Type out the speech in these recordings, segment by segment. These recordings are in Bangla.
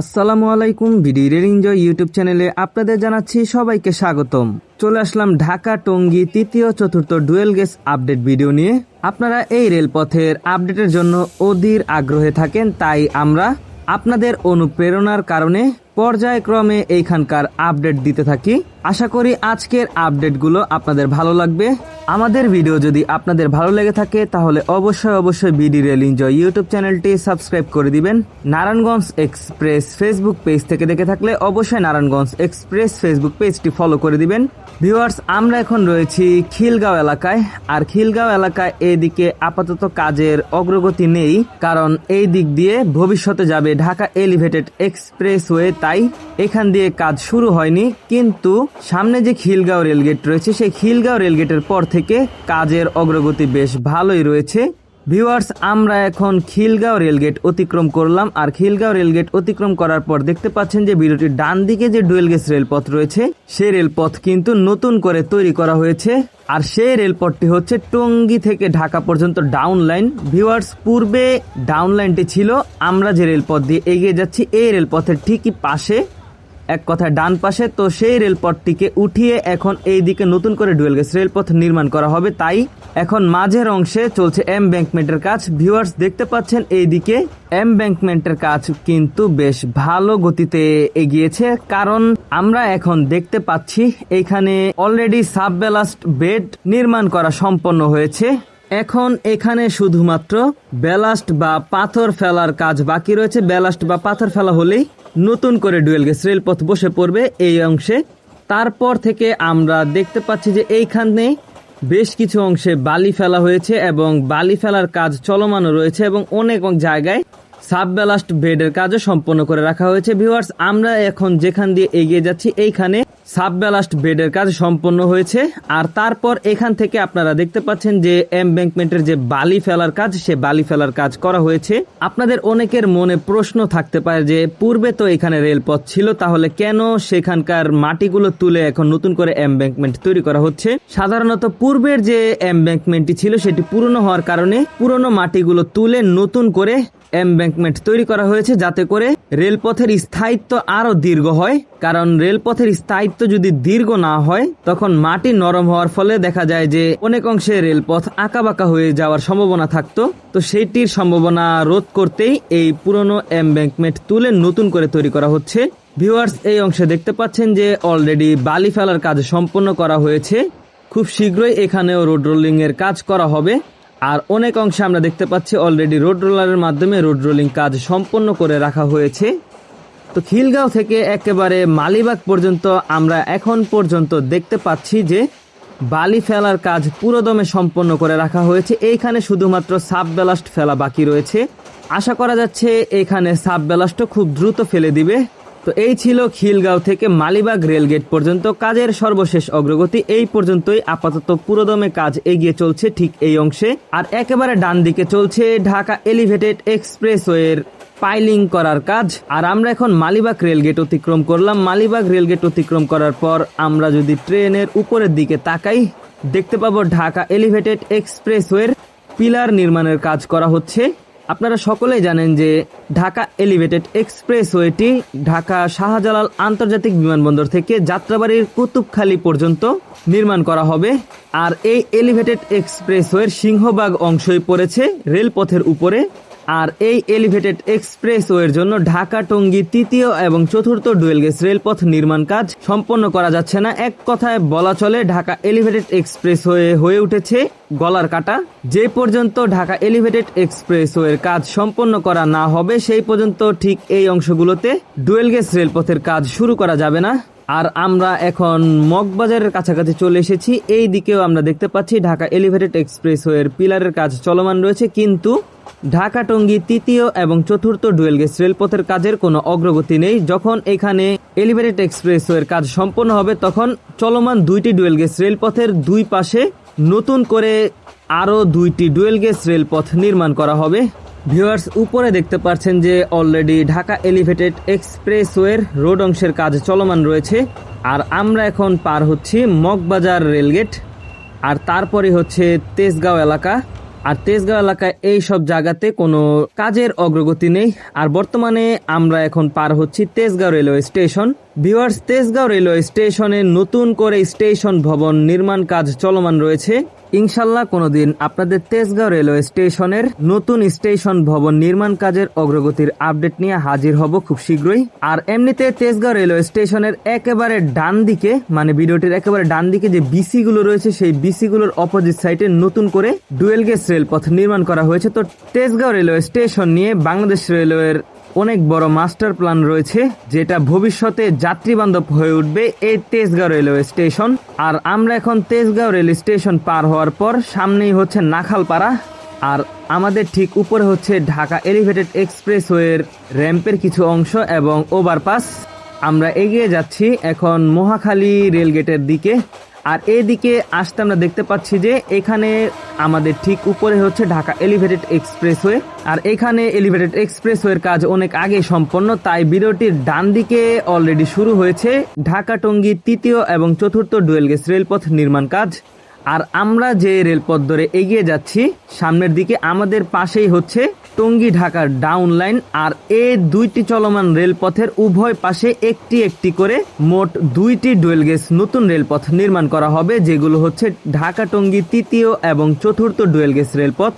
আসসালামু আলাইকুম ভিডিওর এনজয় ইউটিউব চ্যানেলে আপনাদের জানাচ্ছি সবাইকে স্বাগতম। চলে আসলাম ঢাকা টঙ্গী তৃতীয় চতুর্থ ডুয়েল গেস আপডেট ভিডিও নিয়ে। আপনারা এই রেলপথের আপডেটের জন্য অধীর আগ্রহে থাকেন, তাই আমরা আপনাদের অনুপ্রেরণার কারণে পর্যায়ক্রমে এইখানকার আপডেট দিতে থাকি। আশা করি আজকের আপডেটগুলো আপনাদের ভালো লাগবে। আমাদের ভিডিও যদি আপনাদের ভালো লেগে থাকে, তাহলে অবশ্যই অবশ্যই বিডি রেল এনজয় ইউটিউব চ্যানেলটি সাবস্ক্রাইব করে দিবেন। নারায়ণগঞ্জ এক্সপ্রেস ফেসবুক পেজ থেকে দেখে থাকলে অবশ্যই নারায়ণগঞ্জ এক্সপ্রেস ফেসবুক পেজটি ফলো করে দিবেন। ভিউয়ার্স, আমরা এখন রয়েছি খিলগাঁও এলাকায়। আর খিলগাঁও এলাকায় এদিকে আপাতত কাজের অগ্রগতি নেই, কারণ এই দিক দিয়ে ভবিষ্যতে যাবে ঢাকা এলিভেটেড এক্সপ্রেসওয়ে। তাই এখান দিয়ে কাজ শুরু হয়নি। কিন্তু সামনে যে খিলগাঁও রেলগেট রয়েছে, সেই খিলগাঁও রেলগেটের পর থেকে কাজের অগ্রগতি বেশ ভালোই রয়েছে। ভিউয়ার্স, আমরা এখন খিলগাঁও রেলগেট অতিক্রম করলাম। আর খিলগাঁও রেলগেট অতিক্রম করার পর দেখতে পাচ্ছেন যে ভিডিওটির ডান দিকে যে ডুয়েল গেজ রেলপথ রয়েছে, সেই রেলপথ কিন্তু নতুন করে তৈরি করা হয়েছে। আর সেই রেলপথটি হচ্ছে টঙ্গী থেকে ঢাকা পর্যন্ত ডাউন লাইন। ভিউয়ার্স, পূর্বে ডাউন লাইনটি ছিল, আমরা যে রেলপথ দিয়ে এগিয়ে যাচ্ছি, এই রেলপথের ঠিকই পাশে এক কথায় ডান পাশে, তো সেই রেলপথটিকে উঠিয়ে এখন এই দিকে নতুন করে ডুয়েল গেজ রেলপথ নির্মাণ করা হবে। তাই এখন মাঝের অংশে চলছে এম ব্যাংকমেন্টের কাজ। ভিউয়ার্স, দেখতে পাচ্ছেন এই দিকে এম ব্যাংকমেন্টের কাজ কিন্তু বেশ ভালো গতিতে এগিয়েছে। কারণ আমরা এখন দেখতে পাচ্ছি, এখানে অলরেডি সাব ব্যালাস্ট বেড নির্মাণ করা সম্পন্ন হয়েছে। এখন এখানে শুধুমাত্র ব্যালাস্ট বা পাথর ফেলার কাজ বাকি রয়েছে। ব্যালাস্ট বা পাথর ফেলা হলেই নতুন করে ডুয়েল গেস রেলপথ বসে পড়বে এই অংশে। তারপর থেকে আমরা দেখতে পাচ্ছি যে এইখানে বেশ কিছু অংশে বালি ফেলা হয়েছে এবং বালি ফেলার কাজ চলমানও রয়েছে এবং অনেক জায়গায় সাব ব্যালাস্ট বেডের কাজও সম্পন্ন করে রাখা হয়েছে। ভিউয়ার্স, আমরা এখন যেখান দিয়ে এগিয়ে যাচ্ছি, এইখানে সাব ব্যালাস্ট বেডের কাজ সম্পন্ন হয়েছে। আর তারপর এখান থেকে আপনারা দেখতে পাচ্ছেন যে এমব্যাংকমেন্টের যে বালি ফেলার কাজ, সে বালি ফেলার কাজ করা হয়েছে। আপনাদের অনেকের মনে প্রশ্ন থাকতে পারে যে, পূর্বে তো এখানে রেলপথ ছিল, তাহলে কেন সেখানকার মাটিগুলো তুলে এখন নতুন করে এমব্যাংকমেন্ট তৈরি করা হচ্ছে? সাধারণত পূর্বের যে এমব্যাংকমেন্টটি ছিল, সেটি পুরনো হওয়ার কারণে পুরনো মাটিগুলো তুলে নতুন করে এমব্যাংকমেন্ট তৈরি করা হয়েছে যাতে করে রেলপথের স্থায়িত্ব আরও দীর্ঘ হয়। কারণ রেলপথের স্থায়িত্ব যদি দীর্ঘ না হয়, তখন মাটি নরম হওয়ার ফলে দেখা যায় যে অনেক অংশে রেলপথ আঁকাবাঁকা হয়ে যাওয়ার সম্ভাবনা থাকতো। তো সেইটির সম্ভাবনা রোধ করতেই এই পুরনো এমব্যাংকমেন্ট তুলে নতুন করে তৈরি করা হচ্ছে। ভিউয়ার্স, এই অংশে দেখতে পাচ্ছেন যে অলরেডি বালি ফেলার কাজ সম্পন্ন করা হয়েছে। খুব শীঘ্রই এখানেও রোড রোলিং এর কাজ করা হবে। আর অনেক অংশে আমরা দেখতে পাচ্ছি অলরেডি রোড রোলারের মাধ্যমে রোড রোলিং কাজ সম্পন্ন করে রাখা হয়েছে। তো খিলগাঁও থেকে একেবারে মালিবাগ পর্যন্ত আমরা এখন পর্যন্ত দেখতে পাচ্ছি যে বালি ফেলার কাজ পুরোদমে সম্পন্ন করে রাখা হয়েছে। এইখানে শুধুমাত্র সাব ব্যালাস্ট ফেলা বাকি রয়েছে। আশা করা যাচ্ছে এখানে সাব ব্যালাস্টও খুব দ্রুত ফেলে দিবে। তো এই ছিল খিলগাঁও থেকে মালিবাগ রেলগেট পর্যন্ত। কাজের সর্বশেষ অগ্রগতি এই পর্যন্তই। আপাতত পুরোদমে কাজ এগিয়ে চলছে ঠিক এই অংশে। আর একেবারে ডান দিকে চলছে ঢাকা এলিভেটেড এক্সপ্রেসওয়ের পাইলিং করার কাজ। আর আমরা এখন মালিবাগ রেলগেট অতিক্রম করলাম। মালিবাগ রেলগেট অতিক্রম করার পর আমরা যদি ট্রেনের উপরের দিকে তাকাই, দেখতে পাবো ঢাকা এলিভেটেড এক্সপ্রেসওয়ের পিলার নির্মাণের কাজ করা হচ্ছে। আপনারা সকলেই জানেন যে ঢাকা এলিভেটেড এক্সপ্রেসওয়েটি ঢাকা শাহজালাল আন্তর্জাতিক বিমানবন্দর থেকে যাত্রাবাড়ির কুতুবখালী পর্যন্ত নির্মাণ করা হবে। আর এই এলিভেটেড এক্সপ্রেসওয়ের সিংহবাগ অংশই পড়েছে রেলপথের উপরে। আর এই এলিভেটেড এক্সপ্রেসওয়ের জন্য ঢাকা টঙ্গী তৃতীয় এবং চতুর্থ ডুয়েল গেজ রেলপথ নির্মাণ কাজ সম্পন্ন করা যাচ্ছে না। এক কথায় বলা চলে, ঢাকা এলিভেটেড এক্সপ্রেসওয়ে হয়ে উঠেছে গলার কাটা। যে পর্যন্ত ঢাকা এলিভেটেড এক্সপ্রেসওয়ের কাজ সম্পন্ন করা না হবে, সেই পর্যন্ত ঠিক এই অংশগুলোতে ডুয়েল গেজ রেলপথের কাজ শুরু করা যাবে না। আর আমরা এখন মগবাজারের কাছাকাছি চলে এসেছি। এই দিকেও আমরা দেখতে পাচ্ছি ঢাকা এলিভেটেড এক্সপ্রেসওয়ের পিলারের কাজ চলমান রয়েছে। কিন্তু ঢাকা টঙ্গী তৃতীয় এবং চতুর্থ ডুয়েল গেজ রেলপথের কাজের কোনো অগ্রগতি নেই। যখন এখানে এলিভেটেড এক্সপ্রেসওয়ের কাজ সম্পন্ন হবে, তখন চলমান দুইটি ডুয়েল গেজ রেলপথের দুই পাশে নতুন করে আরও দুইটি ডুয়েল গেজ রেলপথ নির্মাণ করা হবে। ভিউয়ার্স উপরে দেখতে পাচ্ছেন যে অলরেডি ঢাকা এলিভেটেড এক্সপ্রেসওয়ের রোড অংশের কাজ চলমান রয়েছে। আর আমরা এখন পার হচ্ছি মগবাজার রেলগেট আর তারপরে হচ্ছে তেজগাঁও এলাকা। আর তেজগাঁও এলাকায় এই সব জায়গাতে কোনো কাজের অগ্রগতি নেই। আর বর্তমানে আমরা এখন পার হচ্ছি Tejgaon railway station viewers Tejgaon railway স্টেশনে নতুন করে স্টেশন ভবন নির্মাণ কাজ চলমান রয়েছে। ইনশাল্লাহ কোনোদিন আপনাদের তেজগাঁও রেলওয়ে স্টেশনের নতুন স্টেশন ভবন নির্মাণ কাজের অগ্রগতির আপডেট নিয়ে হাজির হব খুব শীঘ্রই। আর এমনিতে তেজগাঁও রেলওয়ে স্টেশনের একেবারে ডান দিকে মানে ভিডিওটির একেবারে ডান দিকে যে বিসি গুলো রয়েছে, সেই বিসি গুলোর অপোজিট সাইডে নতুন করে ডুয়েল গেজ রেলপথ নির্মাণ করা হয়েছে। তো তেজগাঁও রেলওয়ে স্টেশন নিয়ে বাংলাদেশ রেলওয়ের অনেক বড় মাস্টার প্ল্যান রয়েছে, যেটা ভবিষ্যতে যাত্রী বান্ধব হয়ে উঠবে এই তেজগাঁও রেলওয়ে স্টেশন। আর আমরা এখন তেজগাঁও রেল স্টেশন পার হওয়ার পর সামনেই হচ্ছে নাখালপাড়া, আর আমাদের ঠিক উপরে হচ্ছে ঢাকা এলিভেটেড এক্সপ্রেসওয়ের র্যাম্পের কিছু অংশ এবং ওভারপাস। আমরা এগিয়ে যাচ্ছি এখন মহাখালী রেলগেটের দিকে। আর এদিকে আসতে আমরা দেখতে পাচ্ছি যে এখানে আমাদের ঠিক উপরে হচ্ছে ঢাকা এলিভেটেড এক্সপ্রেসওয়ে। আর এখানে এলিভেটেড এক্সপ্রেসওয়ের কাজ অনেক আগে সম্পন্ন, তাই বিরোটির ডান দিকে অলরেডি শুরু হয়েছে ঢাকা টঙ্গি তৃতীয় এবং চতুর্থ ডুয়েল গেজ রেলপথ নির্মাণ কাজ। আর আমরা যে রেলপথ ধরে এগিয়ে যাচ্ছি, সামনের দিকে আমাদের পাশেই হচ্ছে টঙ্গী ঢাকার ডাউন লাইন আর এই দুইটি চলমান রেলপথের উভয় পাশে একটি একটি করে মোট দুইটি ডুয়েল গেজ নতুন রেলপথ নির্মাণ করা হবে, যেগুলো হচ্ছে ঢাকা টঙ্গী তৃতীয় এবং চতুর্থ ডুয়েল গেজ রেলপথ।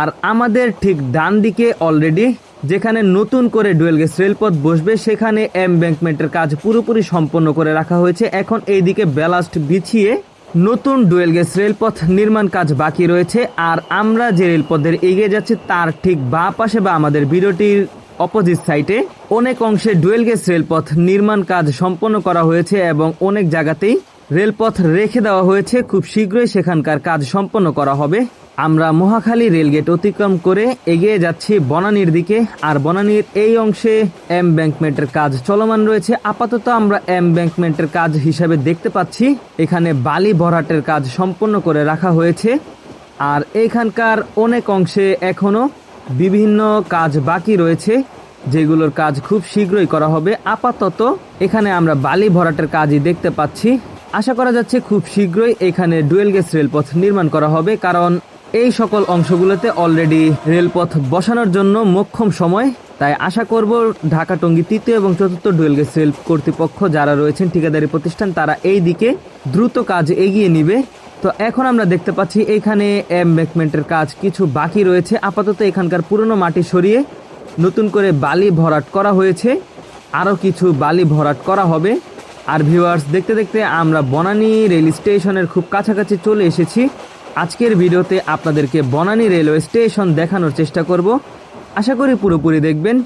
আর আমাদের ঠিক ডান দিকে অলরেডি যেখানে নতুন করে ডুয়েল গেজ রেলপথ বসবে, সেখানে এমব্যাঙ্কমেন্টের কাজ পুরোপুরি সম্পন্ন করে রাখা হয়েছে। এখন এইদিকে ব্যালাস্ট বিছিয়ে নতুন ডুয়েল গেজ রেলপথ নির্মাণ কাজ বাকি রয়েছে, আর আমরা যে রেলপথের এগিয়ে যাচ্ছি তার ঠিক বা পাশে বা আমাদের ভিডিওটির অপোজিট সাইটে অনেক অংশে ডুয়েল গেজ রেলপথ নির্মাণ কাজ সম্পন্ন করা হয়েছে এবং অনেক জায়গাতেই রেলপথ রেখে দেওয়া হয়েছে। খুব শীঘ্রই সেখানকার কাজ সম্পন্ন করা হবে। আমরা মহাখালী রেলগেট অতিক্রম করে এগিয়ে যাচ্ছি বনানীর দিকে। আর বনানীর এই অংশে এম ব্যাংকমেন্টের কাজ চলমান রয়েছে। আপাতত আমরা এম ব্যাংকমেন্টের কাজ হিসাবে দেখতে পাচ্ছি। এখানে বালি ভরাটের কাজ সম্পন্ন করে রাখা হয়েছে। আর এইখানকার অনেক অংশে এখনও বিভিন্ন কাজ বাকি রয়েছে, যেগুলোর কাজ খুব শীঘ্রই করা হবে। আপাতত এখানে আমরা বালি ভরাটের কাজই দেখতে পাচ্ছি। আশা করা যাচ্ছে খুব শীঘ্রই এখানে ডুয়েল গেজ রেলপথ নির্মাণ করা হবে, কারণ এই সকল অংশগুলোতে অলরেডি রেলপথ বসানোর জন্য মোক্ষম সময়। তাই আশা করব ঢাকা টঙ্গী তৃতীয় এবং চতুর্থ ডুয়েল গেজ রেল কর্তৃপক্ষ যারা রয়েছেন, ঠিকাদারি প্রতিষ্ঠান, তারা এই দিকে দ্রুত কাজ এগিয়ে নিবে। তো এখন আমরা দেখতে পাচ্ছি এখানে এমবেকমেন্টের কাজ কিছু বাকি রয়েছে। আপাতত এখানকার পুরনো মাটি সরিয়ে নতুন করে বালি ভরাট করা হয়েছে। আরও কিছু বালি ভরাট করা হবে। আর ভিউয়ার্স দেখতে দেখতে আমরা বনানী রেল স্টেশনের খুব কাছাকাছি চলে এসেছি। আজকের ভিডিওতে আপনাদেরকে বনানী রেলওয়ে স্টেশন দেখানোর চেষ্টা করব। আশা করি পুরোপুরি দেখবেন।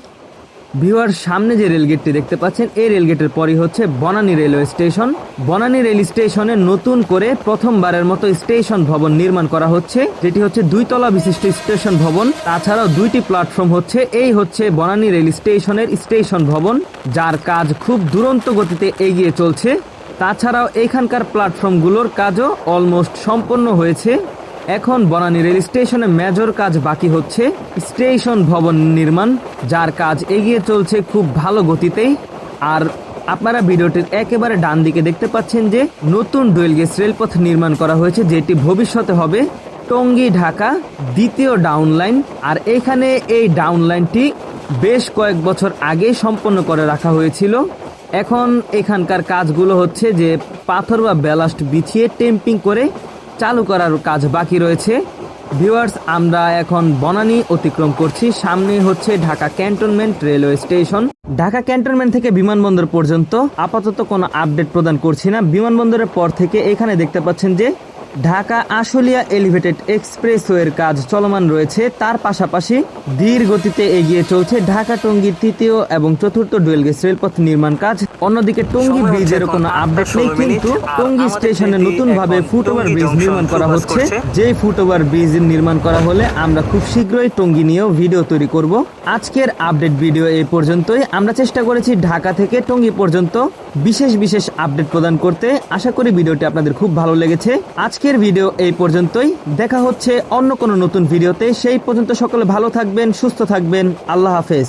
ভিউয়ার, সামনে যে রেলগেটটি দেখতে পাচ্ছেন, এই রেলগেটের পরই হচ্ছে Banani railway station. Banani rail স্টেশনে নতুন করে প্রথমবারের মতো স্টেশন ভবন নির্মাণ করা হচ্ছে, যেটি হচ্ছে দুই তলা বিশিষ্ট স্টেশন ভবন। তাছাড়াও দুইটি প্ল্যাটফর্ম হচ্ছে, এই হচ্ছে বনানী রেল স্টেশনের স্টেশন ভবন, যার কাজ খুব দুরন্ত গতিতে এগিয়ে চলছে। তাছাড়াও এখানকার প্ল্যাটফর্মগুলোর কাজও অলমোস্ট সম্পন্ন হয়েছে। এখন বনানী রেল স্টেশনে মেজর কাজ বাকি হচ্ছে। স্টেশন ভবন নির্মাণ, যার কাজ এগিয়ে চলছে খুব ভালো গতিতেই। আর আপনারা ভিডিওটির একেবারে ডান দিকে দেখতে পাচ্ছেন যে নতুন ডুয়েল গেজ রেলপথ নির্মাণ করা হয়েছে, যেটি ভবিষ্যতে হবে টঙ্গী ঢাকা দ্বিতীয় ডাউন লাইন। আর এখানে এই ডাউন লাইনটি বেশ কয়েক বছর আগে সম্পন্ন করে রাখা হয়েছিল। এখন এখানকার কাজগুলো হচ্ছে যে পাথর বা ব্যালাস্ট বিছিয়ে টেম্পিং করে চালু করার কাজ বাকি রয়েছে। ভিউয়ার্স, আমরা এখন বনানী অতিক্রম করছি। সামনে হচ্ছে Dhaka cantonment railway station. Dhaka cantonment থেকে বিমানবন্দর পর্যন্ত আপাতত কোনো আপডেট প্রদান করছি না। বিমানবন্দরের পর থেকে এখানে দেখতে পাচ্ছেন যে ঢাকা আশুলিয়া এলিভেটেড এক্সপ্রেসওয়ের কাজ চলমান রয়েছে। তার পাশাপাশি ধীর গতিতে এগিয়ে চলছে ঢাকা টঙ্গী তৃতীয় এবং চতুর্থ ডুয়েল গেজ রেলপথ নির্মাণ কাজ। অন্যদিকে টঙ্গী ব্রিজের কোনো আপডেট নেই কিন্তু টঙ্গী স্টেশনে নতুন ভাবে ফুটওভার ব্রিজ নির্মাণ করা হচ্ছে। যে ফুটওভার ব্রিজ নির্মাণ করা হলে আমরা খুব শীঘ্রই টঙ্গী নিয়েও ভিডিও তৈরি করব। আজকের আপডেট ভিডিও এই পর্যন্তই। আমরা চেষ্টা করেছি ঢাকা থেকে টঙ্গী পর্যন্ত বিশেষ বিশেষ আপডেট প্রদান করতে। আশা করি ভিডিওটি আপনাদের খুব ভালো লেগেছে। আজকের ভিডিও এই পর্যন্তই। দেখা হচ্ছে অন্য কোনো নতুন ভিডিওতে সেই পর্যন্ত সকলে ভালো থাকবেন, সুস্থ থাকবেন। আল্লাহ হাফেজ।